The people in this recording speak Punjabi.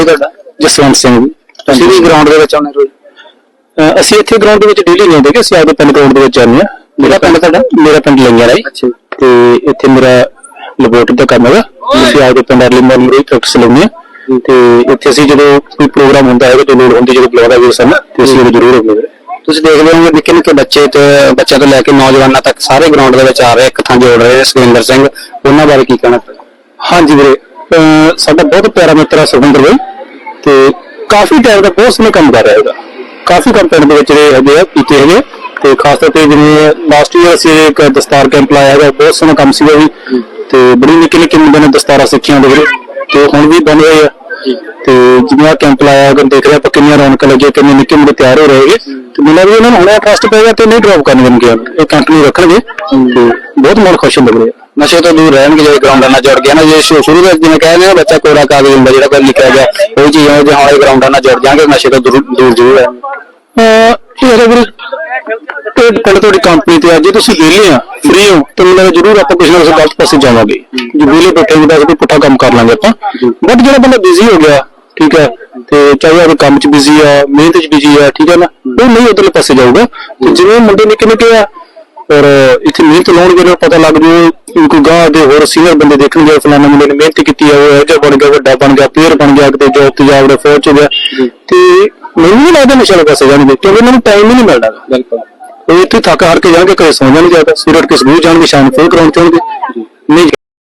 ਹੈ ਤੁਹਾਡਾ? ਜਸਵੰਤ ਸਿੰਘ ਜੀ। ਤੁਸੀਂ ਵੀ ਗਰਾਊਂਡ ਦੇ ਵਿੱਚ ਆਉਂਦੇ ਰੋਜ਼ ਅਹ ਅਸੀਂ ਇੱਥੇ ਗਰਾਊਂਡ ਦੇ ਵਿੱਚ ਡੇਲੀ ਨਹੀਂ ਕਿ ਅਸੀਂ ਆਪਦੇ ਪਿੰਡ ਗਰਾਊਂਡ ਦੇ ਵਿੱਚ ਆਉਂਦੇ ਹਾਂ। ਮੇਰਾ ਪਿੰਡ ਤੁਹਾਡਾ? ਮੇਰਾ ਪਿੰਡ ਲੰਗਿਆ ਰਾਈ। ਅੱਛਾ। ਤੇ ਇੱਥੇ ਮੇਰਾ ਲੈਬੋਰੇਟਰੀ ਦਾ ਕੰਮ ਹੈਗਾ। ਅਸੀਂ ਆਪਦੇ ਪਿੰਡ ਅਰਲੀ ਮਾਰਨਿੰਗ ਵਿੱਚ ਪ੍ਰੈਕਟਿਸ ਲੈਂਦੇ ਹਾਂ। ਤੇ ਇੱਥੇ ਅਸੀਂ ਜਦੋਂ ਕੋਈ ਪ੍ਰੋਗਰਾਮ ਹੁੰਦਾ ਹੈ ਤੇ ਲੋੜ ਹੁੰਦੀ ਜਦੋਂ ਬੁਲਾਉਂਦਾ ਵੀ ਸਾਨੂੰ ਤੇ ਅਸੀਂ ਉਦੋਂ ਜ਼ਰੂਰ ਆਉਂਦੇ ਹਾਂ। ਤੁਸੀਂ ਦੇਖਦੇ ਹੋਗੇ ਨਿੱਕੇ ਨਿੱਕੇ ਬੱਚੇ ਤੇ ਬੱਚਿਆਂ ਤੋਂ ਲੈ ਕੇ ਨੌਜਵਾਨਾਂ ਤੱਕ ਸਾਰੇ ਗਰਾਊਂਡ ਦੇ ਵਿੱਚ ਆ ਰਹੇ ਇੱਕ ਥਾਂ ਜੋੜ ਰਹੇ ਸੁਖਿੰਦਰ ਸਿੰਘ। ਉਹਨਾਂ ਬਾਰੇ ਕੀ ਕਹਿਣਾ? ਹਾਂਜੀ ਵੀਰੇ ਅਹ ਸਾਡਾ ਬਹੁਤ ਪਿਆਰਾ ਮਿੱਤਰ ਹੈ ਸੁਖਿੰਦਰ ਬਾਈ। ਤੇ ਕਾਫੀ ਟਾਈਮ ਦਾ ਬਹੁਤ ਸੋਹਣਾ ਕੰਮ ਕਰ ਰਿਹਾ ਹੈਗਾ ਕਾਫੀ ਕੰਮ ਪਿੰਡ ਦੇ ਵਿੱਚ ਜਿਹੜੇ ਹੈਗੇ ਆ ਕੀਤੇ ਹੈਗੇ ਤੇ ਖਾਸ ਤੌਰ ਤੇ ਜਿਵੇਂ ਲਾਸਟ ਈਅਰ ਅਸੀਂ ਇੱਕ ਦਸਤਾਰ ਕੈਂਪ ਲਾਇਆ ਹੈਗਾ ਬਹੁਤ ਸੋਹਣਾ ਕੰਮ ਸੀਗਾ ਵੀ ਤੇ ਬੜੀ ਨਿੱਕੇ ਨਿੱਕੇ ਮੁੰਡਿਆਂ ਨੇ ਦਸਤਾਰਾਂ ਸਿੱਖੀਆਂ ਦੇ ਵੀਰੇ ਤੇ ਹੁਣ ਵੀ ਬਣ ਰਹੇ ਆ। ਤੇ ਜਿਵੇਂ ਆ ਕੈਂਪ ਲਾਇਆ ਅਗਰ ਦੇਖ ਰਿਹਾ ਆਪਾਂ ਕਿੰਨੀਆਂ ਰੌਣਕਾਂ ਲੱਗੀਆਂ ਕਿੰਨੇ ਨਿੱਕੇ ਮੁੰਡੇ ਤਿਆਰ ਹੋ ਰਹੇ ਤੇ ਮੈਨੂੰ ਵੀ ਉਹਨਾਂ ਨੂੰ ਹੁਣੇ ਟਰਸਟ ਪਏਗਾ ਤੇ ਨਹੀਂ ਡ੍ਰੌਪ ਕਰਨ ਦੇਣਗੇ। ਇਹ ਕੰਟੀਨਿਊ ਰੱਖਣਗੇ। ਤੇ ਬਹੁਤ ਮਨ ਖੁਸ਼ ਹੁੰਦਾ ਵੀਰੇ ਨਸ਼ੇ ਤੋਂ ਦੂਰ ਰਹਿਣਗੇ ਜੇ ਗਰਾਊਂਡਾਂ ਨਾਲ ਜੁੜ ਗਿਆ ਨਾ, ਜੇ ਸ਼ੁਰੂ ਸ਼ੁਰੂ ਵਿੱਚ ਜਿਵੇਂ ਕਹਿੰਦੇ ਨੇ, ਬੱਚਾ ਕੋਰਾ ਕਾਗਜ਼ ਹੁੰਦਾ ਜਿਹੜਾ ਕੋਈ ਲਿਖਿਆ ਗਿਆ, ਉਹ ਚੀਜ਼ਾਂ ਜੇ ਹੁਣ ਗਰਾਊਂਡਾਂ ਨਾਲ ਜੁੜ ਜਾਣਗੇ, ਨਸ਼ੇ ਤੋਂ ਦੂਰ ਦੂਰ ਜ਼ਰੂਰ ਹੈ। ਅਹ ਇਹ ਹੈ ਤੇ ਪਿੰਡ ਤੁਹਾਡੀ ਕੰਪਨੀ ਤੇ ਆ ਜੇ ਤੁਸੀਂ ਵਿਹਲੇ ਆ ਫ੍ਰੀ ਹੋ, ਤਾਂ ਮੈਨੂੰ ਲੱਗਦਾ ਜ਼ਰੂਰ ਆਪਾਂ ਕੁਝ ਨਾ ਕੁਝ ਗਲਤ ਪਾਸੇ ਜਾਵਾਂਗੇ। ਜੇ ਵਿਹਲੇ ਬੈਠੇ ਹਾਂ ਤਾਂ ਕੋਈ ਪੁੱਠਾ ਕੰਮ ਕਰ ਲਾਂਗੇ ਆਪਾਂ। ਬਟ ਜਿਹੜਾ ਬੰਦਾ ਬਿਜ਼ੀ ਹੋ ਗਿਆ, ਠੀਕ ਹੈ, ਤੇ ਚਾਹੇ ਉਹ ਕੰਮ 'ਚ ਬਿਜ਼ੀ ਆ, ਮਿਹਨਤ 'ਚ ਬਿਜ਼ੀ ਆ, ਠੀਕ ਹੈ ਨਾ, ਉਹ ਨਹੀਂ ਉਧਰਲੇ ਪਾਸੇ ਜਾਊਗਾ। ਤੇ ਜਿਵੇਂ ਮੁੰਡੇ ਨਿੱਕੇ ਨਿੱਕੇ ਆ ਔਰ ਇੱਥੇ ਮਿਹਨਤ ਲਾਉਣਗੇ ਨਾ ਪਤਾ ਲੱਗ ਜੂ ਕੋਈ ਗਾਹ ਦੇ ਹੋਰ ਸੀਨੀਅਰ ਬੰਦੇ ਦੇਖਣਗੇ ਫਲਾਣਾ ਮੁੰਡੇ ਨੇ ਮਿਹਨਤ ਕੀਤੀ ਆ ਉਹ ਇਹ ਜਿਹਾ ਬਣ ਗਿਆ ਵੱਡਾ ਬਣ ਗਿਆ ਪਲੇਅਰ ਬਣ ਗਿਆ ਕਿਤੇ ਜੋਬ ਤੇ ਜਾ ਵੜਿਆ ਫੌਜ ਚ ਹੋ ਗਿਆ ਤੇ ਮੈਨੂੰ ਨਹੀਂ ਲੱਗਦਾ ਨਸ਼ਾ ਪਾਸੇ ਜਾਣਗੇ ਕਿਉਂਕਿ ਉਹਨਾਂ ਨੂੰ ਟਾਈਮ ਹੀ ਨਹੀਂ ਮਿਲਦਾ। ਬਿਲਕੁਲ। ਉਹ ਇੱਥੇ ਥੱਕ ਹਾਰ ਕੇ ਜਾਣਗੇ ਕਦੇ ਸੌਂ ਜਾਣਗੇ ਜਾਂ ਤਾਂ ਸਵੇਰ ਉੱਠ ਕੇ ਸਕੂਲ ਜਾਣਗੇ ਸ਼ਾਮ ਨੂੰ ਫਿਰ ਗਰਾਊਂਡ ਤੇ ਹੋਣਗੇ ਨਹੀਂ